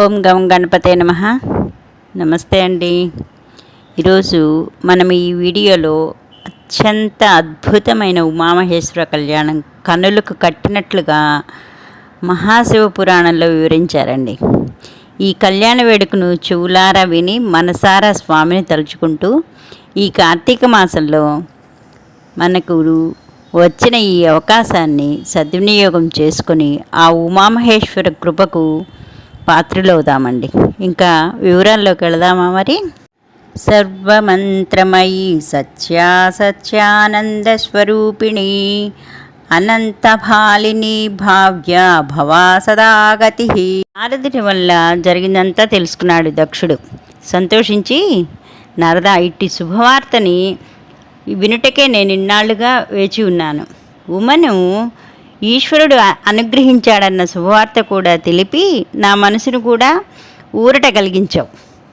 ఓం గం గణపతే నమ. నమస్తే అండి. ఈరోజు మనం ఈ వీడియోలో అత్యంత అద్భుతమైన ఉమామహేశ్వర కళ్యాణం కనులకు కట్టినట్లుగా మహాశివ పురాణంలో వివరించారండి. ఈ కళ్యాణ వేడుకను చెవులారా విని మనసారా స్వామిని తలుచుకుంటూ ఈ కార్తీక మాసంలో మనకు వచ్చిన ఈ అవకాశాన్ని సద్వినియోగం చేసుకొని ఆ ఉమామహేశ్వర కృపకు పాత్రలవుదామండి. ఇంకా వివరాల్లోకి వెళదామా మరి? సర్వమంత్రమయీ సత్యా సత్యానంద స్వరూపిణి అనంతభాలిని భావ్య భవా సదాగతి నారదుని వల్ల జరిగిందంతా తెలుసుకున్నాడు దక్షుడు. సంతోషించి నారద ఇట్టి శుభవార్తని వినుటకే నేను ఇన్నాళ్ళుగా వేచి ఉన్నాను. ఉమను ఈశ్వరుడు అనుగ్రహించాడన్న శుభవార్త కూడా తెలిపి నా మనసును కూడా ఊరట కలిగించావు.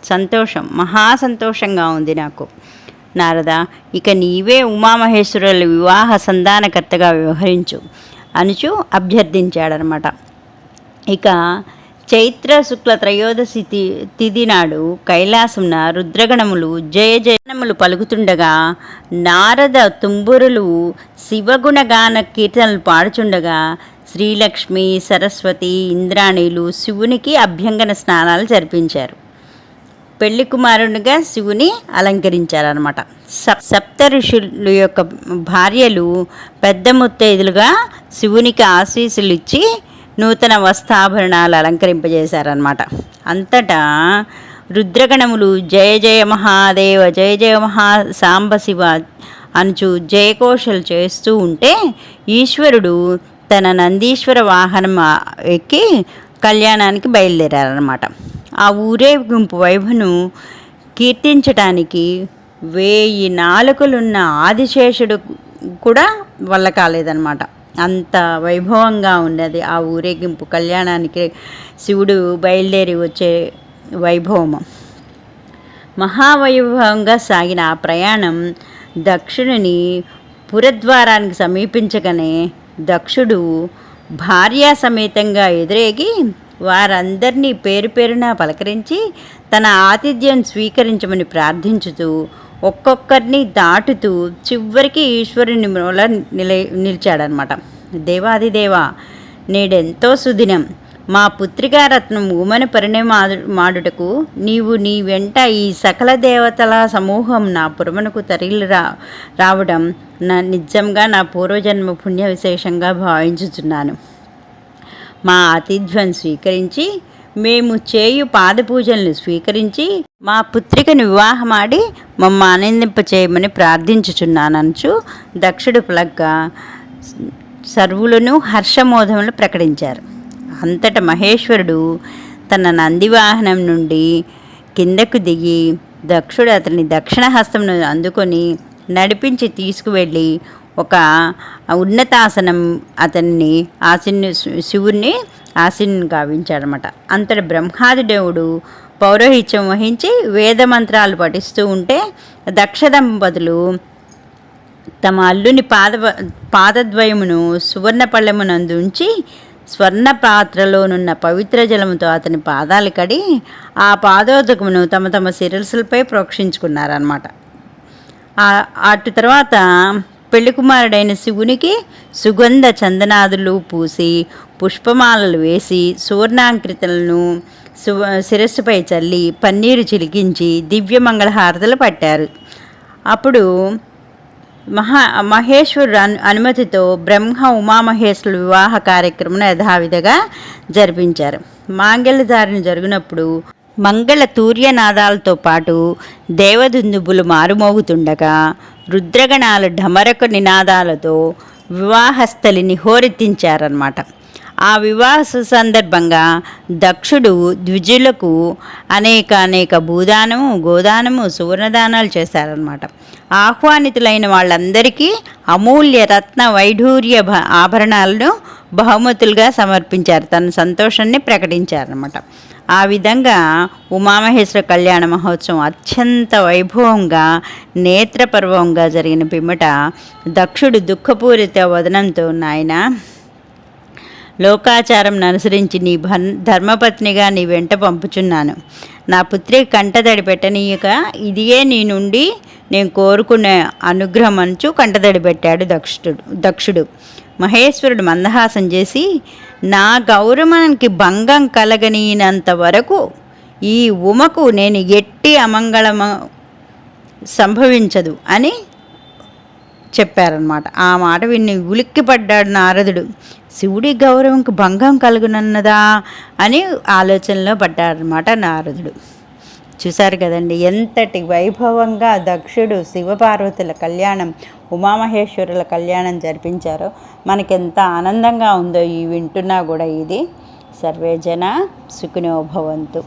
సంతోషం మహా సంతోషంగా ఉంది నాకు. నారద ఇక నీవే ఉమామహేశ్వరుల వివాహ సంధానకర్తగా వ్యవహరించు అనుచు అభ్యర్థించాడనమాట. ఇక చైత్ర శుక్ల త్రయోదశి తి నాడు కైలాసమున రుద్రగణములు జయ జయనములు పలుకుతుండగా నారద తుంబురులు శివగుణగాన కీర్తనలు పాడుచుండగా శ్రీలక్ష్మి సరస్వతి ఇంద్రాణీలు శివునికి అభ్యంగన స్నానాలు జరిపించారు. పెళ్ళి కుమారునిగా శివుని అలంకరించారనమాట సప్ సప్త ఋషుల యొక్క భార్యలు పెద్ద ముత్తైదులుగా శివునికి ఆశీస్సులు ఇచ్చి నూతన వస్త్రాభరణాలు అలంకరింపజేశారనమాట అంతటా రుద్రగణములు జయ జయ మహాదేవ జయ జయ మహా సాంబ శివ అనుచు జయఘోషలు చేస్తూ ఉంటే ఈశ్వరుడు తన నందీశ్వర వాహనం ఎక్కి కళ్యాణానికి బయలుదేరారనమాట ఆ ఊరేగింపు వైభును కీర్తించటానికి వేయి నాలుకలున్న ఆదిశేషుడు కూడా వల్ల కాలేదనమాట అంత వైభవంగా ఉన్నది ఆ ఊరేగింపు. కళ్యాణానికి శివుడు బయలుదేరి వచ్చే వైభవము. మహావైభవంగా సాగిన ఆ ప్రయాణం దక్షుడిని పురద్వారానికి సమీపించగానే దక్షుడు భార్యా సమేతంగా ఎదురేగి వారందరినీ పేరు పేరున పలకరించి తన ఆతిథ్యం స్వీకరించమని ప్రార్థించుతూ ఒక్కొక్కరిని దాటుతూ చివరికి ఈశ్వరుని మూల నిల నిలిచాడనమాట. దేవాదిదేవా నేడెంతో సుదినం. మా పుత్రికారత్నం ఉమని పరిణయమాడు మాడుటకు నీవు నీ వెంట ఈ సకల దేవతల సమూహం నా పురమునకు తరిలి రా రావడం నా నిజంగా నా పూర్వజన్మ పుణ్య విశేషంగా భావించుచున్నాను. మా ఆతిథ్యం స్వీకరించి మేము చేయు పాదపూజలను స్వీకరించి మా పుత్రికను వివాహమాడి మమ్మ ఆనందింప చేయమని ప్రార్థించుచున్నాననుచు దక్షుడు ప్లగ్గా సర్వులను హర్షమోదములు ప్రకటించారు. అంతట మహేశ్వరుడు తన నందివాహనం నుండి కిందకు దిగి దక్షుడు అతని దక్షిణ హస్తమును అందుకొని నడిపించి తీసుకువెళ్ళి ఒక ఉన్నతాసనం అతన్ని ఆశీన్ శివుణ్ణి ఆశీన్ గావించాడనమాట. అంతటి బ్రహ్మాది దేవుడు పౌరోహిత్యం వహించి వేదమంత్రాలు పఠిస్తూ ఉంటే దక్ష దంపతులు తమ అల్లుని పాద పాదద్వయమును సువర్ణ పళ్ళెమునందు ఉంచి స్వర్ణ పాత్రలోనున్న పవిత్ర జలముతో అతని పాదాలు కడి ఆ పాదోదకమును తమ తమ శిరస్సులపై ప్రోక్షించుకున్నారన్నమాట. అటు తర్వాత పెళ్ళి కుమారుడైన శివునికి సుగంధ చందనాదులు పూసి పుష్పమాలలు వేసి సువర్ణాంకృతలను శిరస్సుపై చల్లి పన్నీరు చిలికించి దివ్యమంగళహారతలు పట్టారు. అప్పుడు మహా మహేశ్వరుడు అను అనుమతితో బ్రహ్మ ఉమామహేశ్వరుల వివాహ కార్యక్రమం యథావిధిగా జరిపించారు. మాంగళ్యధారణ జరిగినప్పుడు మంగళ తూర్యనాదాలతో పాటు దేవదుందుబులు మారుమోగుతుండగా రుద్రగణాల ఢమరక నినాదాలతో వివాహస్థలిని హోరెత్తించారన్నమాట ఆ వివాహ సందర్భంగా దక్షుడు ద్విజులకు అనేక అనేక భూదానము గోదానము సువర్ణదానాలు చేశారనమాట ఆహ్వానితులైన వాళ్ళందరికీ అమూల్య రత్న వైఢూర్య భ- ఆభరణాలను బహుమతులుగా సమర్పించారు. తన సంతోషాన్ని ప్రకటించారనమాట ఆ విధంగా ఉమామహేశ్వర కళ్యాణ మహోత్సవం అత్యంత వైభవంగా నేత్రపర్వంగా జరిగిన పిమ్మట దక్షుడు దుఃఖపూరిత వదనంతో నాయన లోకాచారం అనుసరించి నీ భన్ ధర్మపత్నిగా నీ వెంట పంపుచున్నాను. నా పుత్రి కంటతడి పెట్టనీయక ఇదియే నీ నుండి నేను కోరుకునే అనుగ్రహం అంచు కంటతడి పెట్టాడు దక్షుడు దక్షుడు. మహేశ్వరుడు మందహాసం చేసి నా గౌరవానికి భంగం కలగనీనంత వరకు ఈ ఉమకు నేను ఎట్టి అమంగళము సంభవించదు అని చెప్పారనమాట ఆ మాట విని ఉలిక్కిపడ్డాడు నారదుడు. శివుడి గౌరవంకి భంగం కలుగునన్నదా? అని ఆలోచనలో పడ్డాడనమాట నారదుడు. చూశారు కదండి. ఎంతటి వైభవంగా దక్షుడు శివపార్వతుల కళ్యాణం ఉమామహేశ్వరుల కళ్యాణం జరిపించారో మనకెంత ఆనందంగా ఉందో ఈ వింటున్నా కూడా ఇది. సర్వేజన సుఖినోభవంతు